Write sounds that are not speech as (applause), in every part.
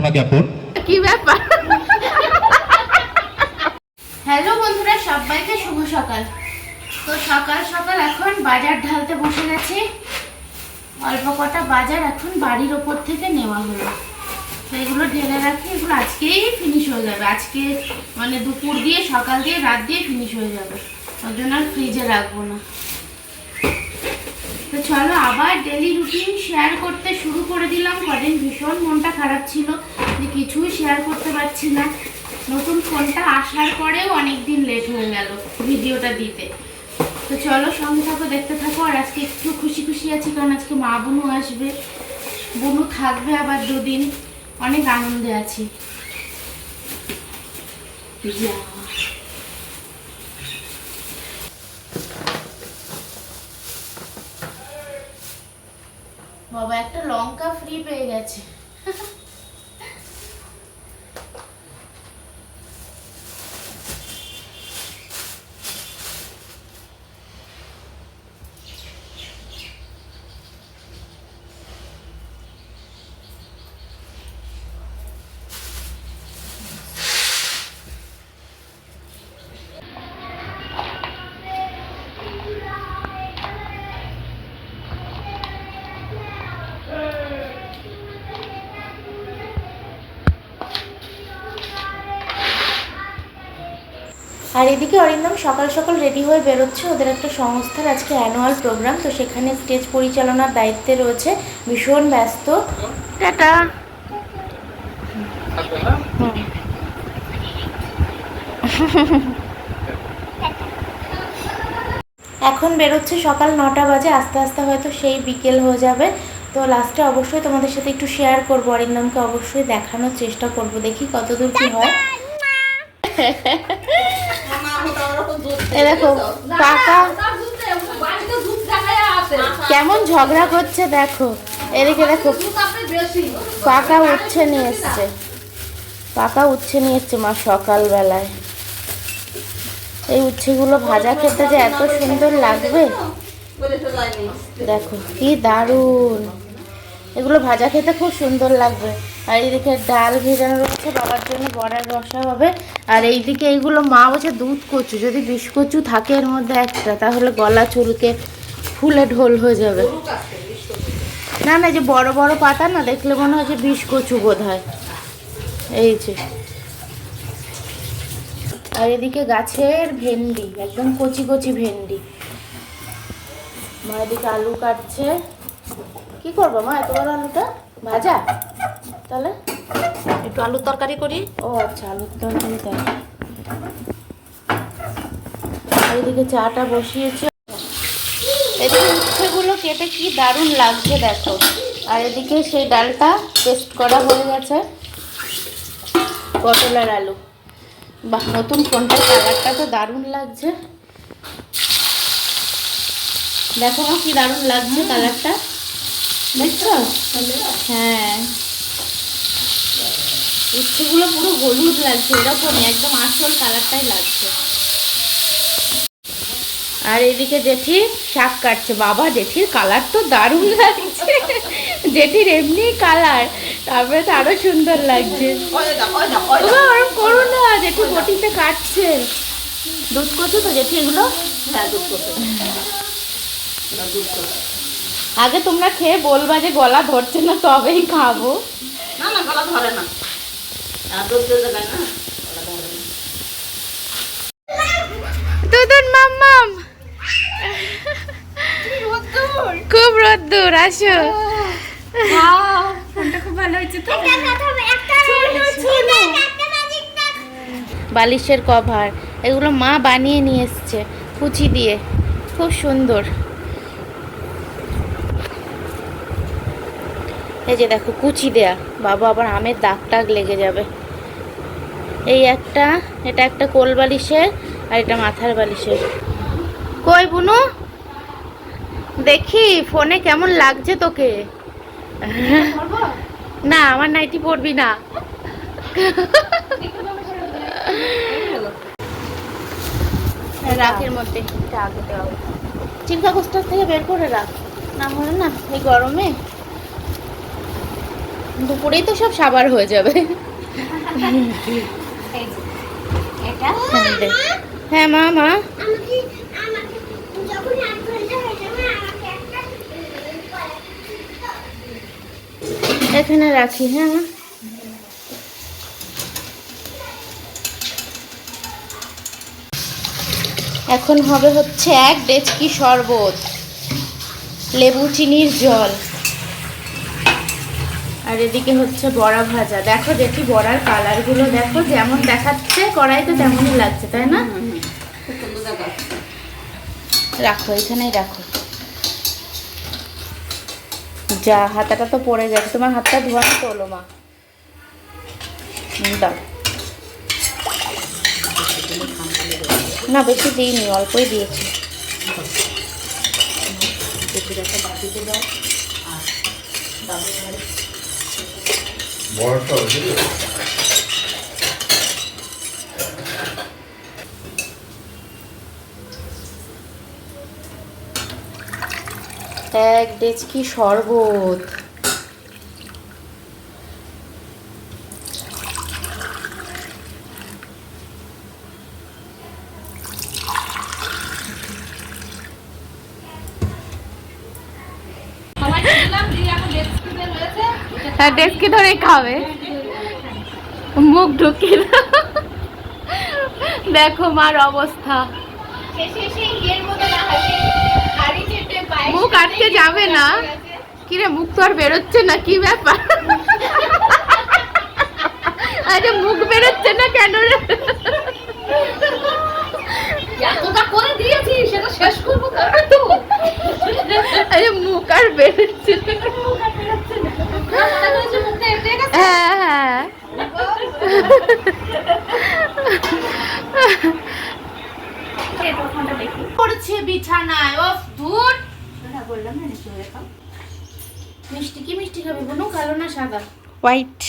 ঘোষণা জ্ঞাপন কি ব্যাপার? হ্যালো বন্ধুরা, সবাইকে শুভ সকাল। তো সকাল সকাল এখন বাজার ঢালতে বসে গেছি। অল্প কটা বাজার এখন বাড়ির ওপর থেকে নেওয়া হলো। তো এগুলো ঢেলে রাখি, এগুলো আজকেই ফিনিশ হয়ে যাবে। আজকে মানে দুপুর দিয়ে, সকাল দিয়ে, রাত দিয়ে ফিনিশ হয়ে যাবে। ওর জন্য আর ফ্রিজে রাখব না। তো চলো আবার ডেলি রুটিন শেয়ার করতে করে কদিন ভীষণ মনটা খারাপ ছিল যে কিছুই শেয়ার করতে পারছি না। নতুন ফোনটা আসার পরেও অনেক দিন লেট হয়ে গেল ভিডিওটা দিতে। তো চলো সঙ্গে থাকো, দেখতে থাকো। আর আজকে একটু খুশি খুশি আছি কারণ আজকে মা বোনও আসবে। বোনও থাকবে আবার দুদিন। অনেক আনন্দে আছি। যা। বাবা একটা লঙ্কা ফ্রি পেয়ে গেছে। আর এদিকে অরিন্দম সকাল সকাল রেডি হয়ে বেরোচ্ছে। ওদের একটা সংস্থার আজকে অ্যানুয়াল প্রোগ্রাম তো সেখানে স্টেজ পরিচালনার দায়িত্বে রয়েছে। ভীষণ ব্যস্ত। টাটা। এখন বেরোচ্ছে সকাল নটা বাজে আস্তে আস্তে হয়তো সেই বিকেল হয়ে যাবে। তো লাস্টে অবশ্যই তোমাদের সাথে একটু শেয়ার করব অরিন্দমকে অবশ্যই দেখানোর চেষ্টা করব। দেখি কতদূর কি হয়। (laughs) এ দেখো কাকা কেমন ঝগড়া করছে দেখো। এদিকে দেখো পাকা উচ্ছে নিয়ে এসছে। পাকা উচ্ছে নিয়ে এসছে মা সকালবেলায়। এই উচ্ছেগুলো ভাজা খেতে যে এত সুন্দর লাগবে? দেখো কি দারুণ। এগুলো ভাজা খেতে খুব সুন্দর লাগবে। আর এইদিকে ডাল ভেজানো রয়েছে, বাবার জন্য বড়ার রসা হবে। আর এইদিকে এইগুলো মা বলছে দুধ কচু, যদি বিষ কচু থাকে এর মধ্যে একটা, তাহলে গলা চুলকে ফুলে ঢোল হয়ে যাবে। না না যে বড় বড় পাতা না, দেখলে মনে হয় যে বিষ কচু বোধ হয় এই যে। আর এদিকে গাছের ভেন্ডি, একদম কচি কচি ভেন্ডি। মা এদিকে আলু কাটছে। কি করব মা, এত বড় আলুটা? ভাজা? তাহলে? একটু আলুর তরকারি করি। ও আচ্ছা আলুর তরকারি তাই। এদিকে চাটা বসিয়েছে। এদিকে উচ্ছেগুলো কেটে কি দারুণ লাগছে দেখো। আর এদিকে সেই ডালটা পেস্ট করা হয়ে গেছে। পটল আর আলু। বাহ নতুন ফোনটার কালারটা তো দারুণ লাগছে। দেখো কি দারুণ লাগছে কালারটা। দেখছ? হ্যাঁ। উচ্ছেগুলো পুরো হলুদ লাগছে এরকমই একদম আসল কালারটাই লাগছে। আর এদিকে জেঠি শাক কাটছে। বাবা জেঠির কালার তো দারুণ লাগছে। জেঠির এমনি কালার তারপরে তো আরও সুন্দর লাগছে। ওরম করো না জেঠি বটিতে কাটছে। দুধ কচু তো জেঠি এগুলো? আগে তোমরা খেয়ে বলবা যে গলা ধরছে না তবেই খাব। না না গলা ধরে না আর দুধ দিয়ে দেবে না খুব রোদ্দুর, আসো। বালিশের কভার, এগুলো মা বানিয়ে নিয়ে এসছে কুচি দিয়ে। খুব সুন্দর। এই যে দেখো, কুচি দেয়া। বাবা, আবার আমের দাগ টাগ লেগে যাবে। এই একটা, এটা একটা কোল বালিশের আর এটা মাথার বালিশের। কই বুনু? দেখি, ফোনে কেমন লাগছে তোকে? না, আমার নাইটি পড়বি না। রাখের মধ্যে এটা আগে দেওয়া চিল কাগজটা থেকে বের করে রাখ। না হলে না, এই গরমে দুপুরেই তো সব সাবার হয়ে যাবে। হ্যাঁ, মা মা। এখানে রাখি হ্যাঁ এখন হবে হচ্ছে এক ডেচকি শরবত লেবু চিনির জল। আর এদিকে হচ্ছে বড়া ভাজা। দেখো দেখি বড়ার কালারগুলো দেখো যেমন দেখাচ্ছে কড়াইতে তেমনই লাগছে তাই না? রাখো এখানেই রাখো। যা হাতাটা তো পড়ে গেছে তোমার হাতটা ধোয়ানো তোলো মা। দাও। না বেশি দিইনি অল্পই দিয়েছি। বড়টা হয়েছে এক ডেচকি শরবত। ডেস্কে ধরে খাবে। মুখ ঢুকিয়ে দেখো মার অবস্থা। মুখ আটকে যাবে না। কিরে মুখ তো আর বেরোচ্ছে না কি ব্যাপার? আরে মুখ বেরোচ্ছে না কেন রে? করে দিয়েছি সেটা শেষ করব কবে তো আরে মুখ আর বেরোচ্ছে না। হ্যাঁ হ্যাঁ পড়ছে বিছানায়। ও দূর বললাম না মিষ্টি কি মিষ্টি খাবি বুনু কালো না সাদা? হোয়াইট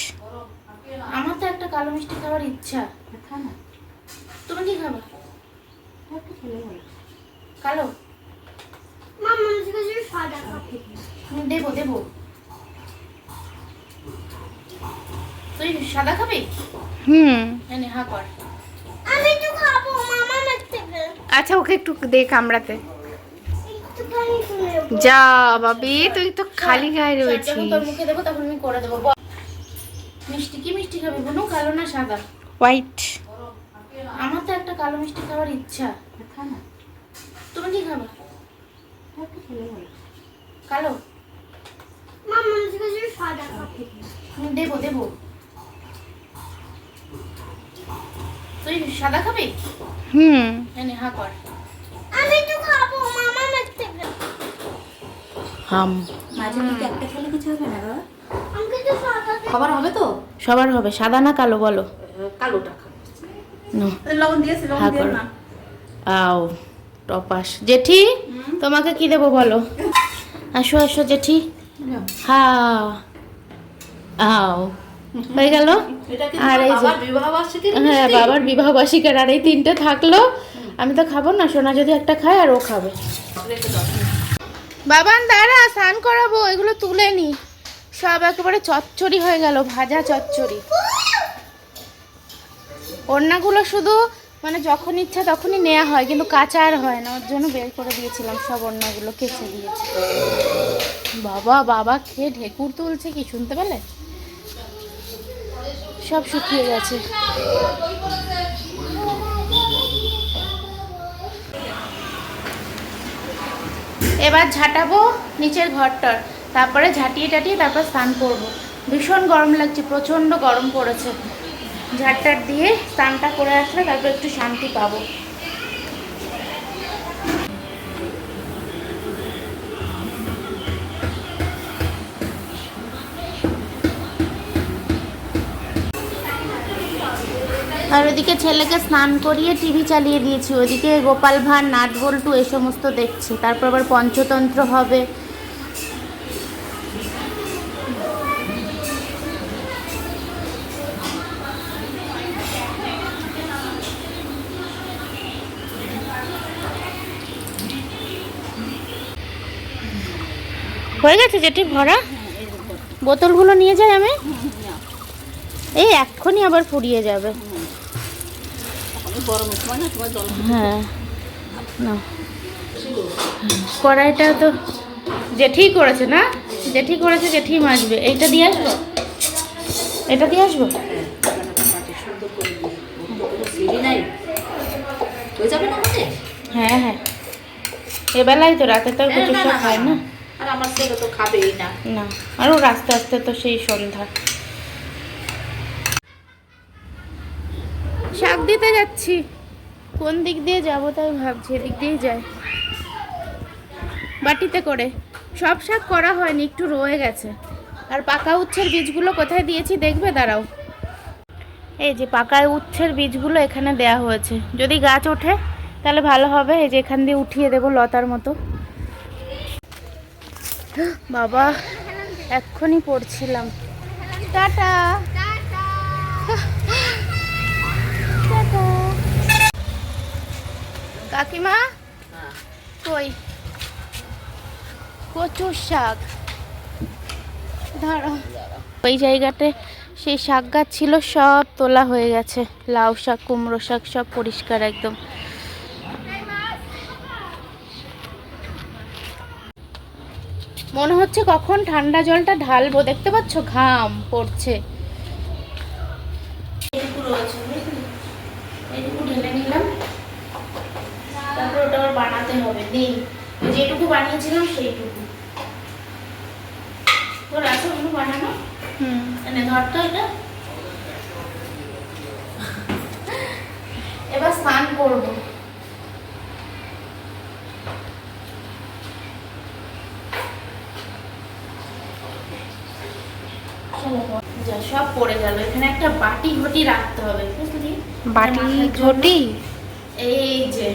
আমার তো একটা কালো মিষ্টি খাওয়ার ইচ্ছা। না তুমি কি খাবা? কালো? দেবো দেবো। তুই সাদা খাবি? হুম। এনে হা কর। আমি তো খাব মামা আমার আচ্ছা ওকে একটু দে কামড়াতে। যা বাবি তুই তো খালি গায়ে রয়েছিস। তোর মুখে দেবো তখন আমি করে দেবো। মিষ্টি কি মিষ্টি খাবি বুনু কালো না সাদা? হোয়াইট আমার তো একটা কালো মিষ্টি খাওয়ার ইচ্ছা। তুমি কি খাবা? কালো? মামা আমার কাছে সাদা কাপ দেবো দেবো। তুই সাদা খাবি? হুম। এনে হা কর। আমি তো খাব মামা আমার হাম। মাঝে মধ্যে একটা খেলে কিছু হবে না বাবা? আমাকে তো সাদা খাবার হবে তো? সবার হবে সাদা না কালো বলো? কালোটা খাব নো। লবণ দিয়েছি লবণ হ্যাঁ, না আও টপাস। জেঠি তোমাকে কি দেবো বলো? (laughs) আসো আসো জেঠি। হা। আও। হয়ে গেল? আর এই হ্যাঁ বাবার বিবাহ বার্ষিকের আর এই তিনটে থাকল। আমি তো খাব না সোনা যদি একটা খায় আর ও খাবে। বাবান দাঁড়া স্নান করাবো এগুলো তুলে নি। সব একেবারে চচ্চড়ি হয়ে গেল ভাজা চচ্চড়ি। ওড়নাগুলো শুধু মানে যখন ইচ্ছা তখনই নেওয়া হয় কিন্তু কাঁচা আর হয় না। ওর জন্য বের করে দিয়েছিলাম সব ওড়নাগুলো কেচে দিয়েছি। বাবা বাবা খেয়ে ঢেকুর তুলছে কি শুনতে পেলে? সব শুকিয়ে গেছে। এবার ঝাঁটাবো নিচের ঘরটার। তারপরে ঝাঁটিয়ে টাটিয়ে তারপর স্নান করব। ভীষণ গরম লাগছে, প্রচণ্ড গরম পড়েছে। ঝাড়টার দিয়ে স্নানটা করে আসলে তারপর একটু শান্তি পাবো। আর ওদিকে ছেলেকে স্নান করিয়ে টিভি চালিয়ে দিয়েছি। ওদিকে গোপাল ভাঁড়, নাট বল্টু এ সমস্ত দেখছে। তারপর আবার পঞ্চতন্ত্র হবে। হয়ে গেছে যেটি ভরা? বোতলগুলো নিয়ে যাই আমি? এই এক্ষুনি আবার ফুরিয়ে যাবে আমি গরমের সময় না তোমার জল হ্যাঁ কড়াইটা তো জেঠি করেছে না? জেঠি করেছে জেঠি মাজবে এইটা দিয়ে আসব? এটা দিয়ে আসব? হয়ে হ্যাঁ। এবেলায় তো রাতে তো হ্যাঁ, কিছু খায় না। আর আমার ছেলে তো খাবেই না। না আরও আস্তে আস্তে তো সেই সন্ধ্যা। দিতে যাচ্ছি? কোন দিক দিয়ে যাব তাই ভাবছি, এদিক দিয়েই যাই। বাটিতে করে। সব শাক করা হয়নি, একটু রয়ে গেছে। আর পাকা উচ্ছের বীজগুলো কোথায় দিয়েছি দেখবে? দাঁড়াও। এই যে পাকা উচ্ছের বীজগুলো এখানে দেয়া হয়েছে। যদি গাছ ওঠে, তাহলে ভালো হবে। এই যে এখান দিয়ে উঠিয়ে দেবো লতার মতো। বাবা, এক্ষুনি পড়ছিলাম। টাটা। কাকিমা? কই? কচুর শাক। দাঁড়াও। ওই জায়গাতে সেই শাক গাছ ছিল, সব তোলা হয়ে গেছে। লাউ শাক, কুমড়ো শাক, সব পরিষ্কার একদম। মনে হচ্ছে কখন ঠান্ডা জলটা ঢালবো। দেখতে পাচ্ছ? ঘাম পড়ছে এইটুকু রয়েছে বুঝলি? এইটুকু ঢেলে নিলাম তারপর ওটা আবার দিন যেটুকু বানিয়েছিলাম সেইটুকু। তোর আছে অন্য বানানো? হুম। এনে ধর তো এটা। এবার স্নান করব। সব পড়ে গেল। এখানে একটা বাটি ঘটি রাখতে হবে বুঝলি? বাটি ঘটি? এই যে।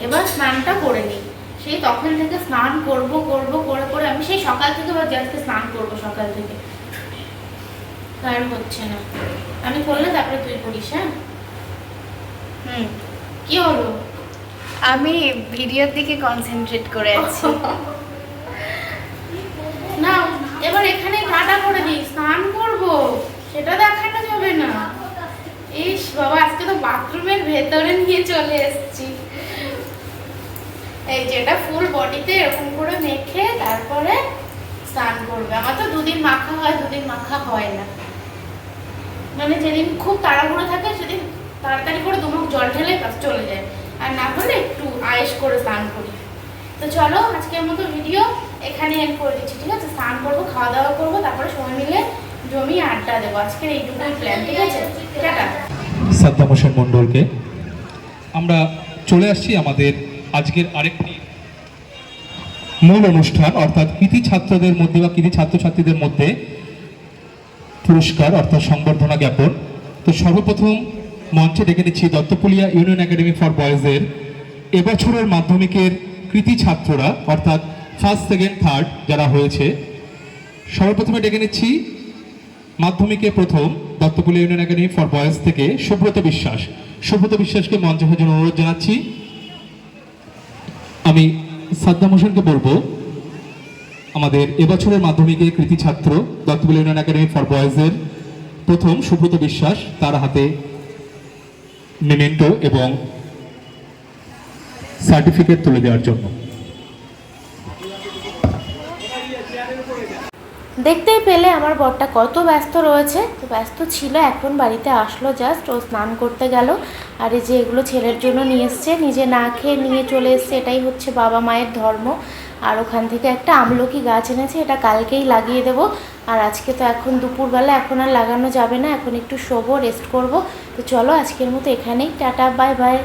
এবার স্নানটা করে নিই। সেই তখন থেকে স্নান করব করব করে করে আমি সেই সকাল থেকে ভাবছি আজকে স্নান করব সকাল থেকে। আর হচ্ছে না। আমি করলে তারপরে তুই করিস হ্যাঁ? হুম। কি হলো? আমি ভিডিওর দিকে কনসেন্ট্রেট করে আছি। (laughs) না এবার এখানে টাটা করে দিই। স্নান করব সেটা দেখানো যাবে না। ইস বাবা আজকে তো বাথরুমের ভেতরে নিয়ে চলে এসেছি। এই যেটা ফুল বডিতে এরকম করে মেখে তারপরে স্নান করবে। আমার তো দুদিন মাখা হয়, দুদিন মাখা হয় না। মানে যেদিন খুব তাড়াহুড়ো থাকে, সেদিন তাড়াতাড়ি করে দুমুখ জল ঢেলে চলে যায়। আর না হলে একটু আয়েস করে স্নান করি। তো চলো, আজকের মতো ভিডিও এখানে এন্ড করে দিচ্ছি, ঠিক আছে? স্নান করব খাওয়া দাওয়া করব, তারপরে সময় মিলে জমি আড্ডা দেবো। আজকের এইটুকুই প্ল্যান ঠিক আছে? টাটা। সাদ্দাম হোসেন আমরা চলে আসছি আমাদের আজকের আরেকটি মূল অনুষ্ঠান, অর্থাৎ কৃতি ছাত্রদের মধ্যে বা কৃতি ছাত্রছাত্রীদের মধ্যে পুরস্কার, অর্থাৎ সংবর্ধনা জ্ঞাপন। তো সর্বপ্রথম মঞ্চে ডেকে নিচ্ছি দত্তপুলিয়া ইউনিয়ন একাডেমি ফর বয়েজের এবছরের মাধ্যমিকের কৃতি ছাত্ররা, অর্থাৎ ফার্স্ট, সেকেন্ড, থার্ড যারা হয়েছে। সর্বপ্রথমে ডেকে নিচ্ছি মাধ্যমিকে প্রথম Duttapulia union academy for boys থেকে সুব্রত বিশ্বাস। সুব্রত বিশ্বাসকে মঞ্চে জন্য অনুরোধ জানাচ্ছি। আমি সাদ্দাম হোসেনকে বলব, আমাদের এবছরের মাধ্যমিকে কৃতি ছাত্র দত্তবুল ইউনিয়ন একাডেমি ফর বয়েজের প্রথম সুব্রত বিশ্বাস তার হাতে মেমেন্টো এবং সার্টিফিকেট তুলে দেওয়ার জন্য। দেখতেই পেলে আমার বরটা কত ব্যস্ত রয়েছে। তো ব্যস্ত ছিল, এখন বাড়িতে আসলো জাস্ট ও স্নান করতে গেল। আর এই যে এগুলো ছেলের জন্য নিয়ে এসছে, নিজে না খেয়ে নিয়ে চলে এসছে, এটাই হচ্ছে বাবা মায়ের ধর্ম। আর ওখান থেকে একটা আমলকি গাছ এনেছে, এটা কালকেই লাগিয়ে দেবো। আর আজকে তো এখন দুপুরবেলা, এখন আর লাগানো যাবে না, এখন একটু শোবো রেস্ট করব। তো চলো আজকের মতো এখানেই, টাটা বাই বাই